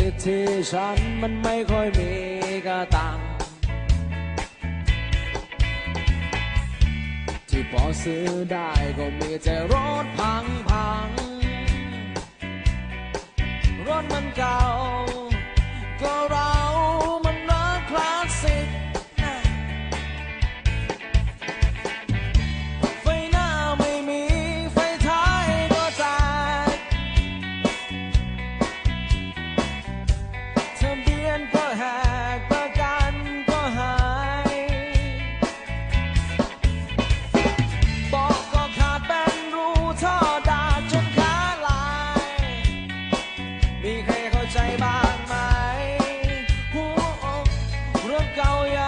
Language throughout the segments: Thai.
ติดที่ฉันมันไม่ค่อยมีกระตัง ที่พอซื้อได้ก็มีแต่รถพังพังรถมันก่า olla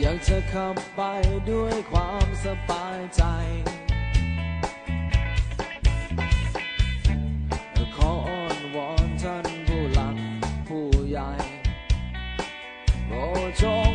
อยากจะขับไปด้วยความสบายใจ ขออ้อนวอนท่านผู้หลักผู้ใหญ่โปรด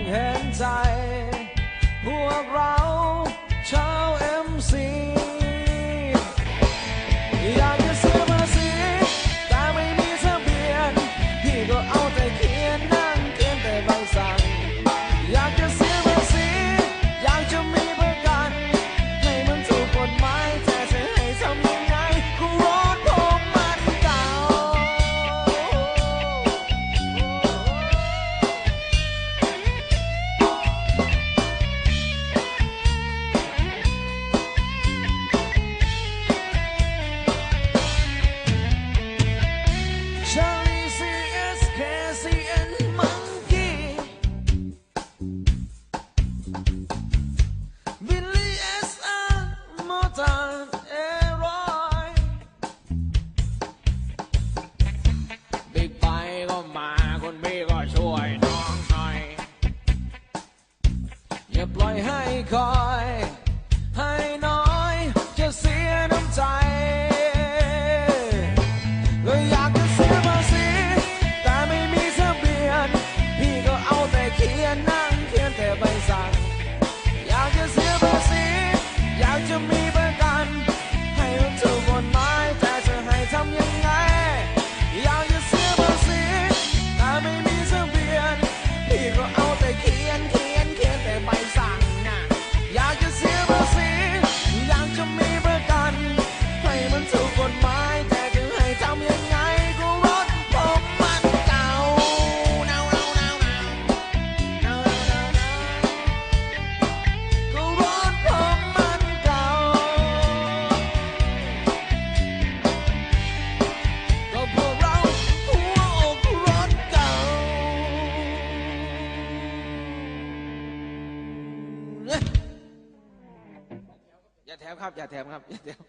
มครับ อย่าแถมครับอย่าแถม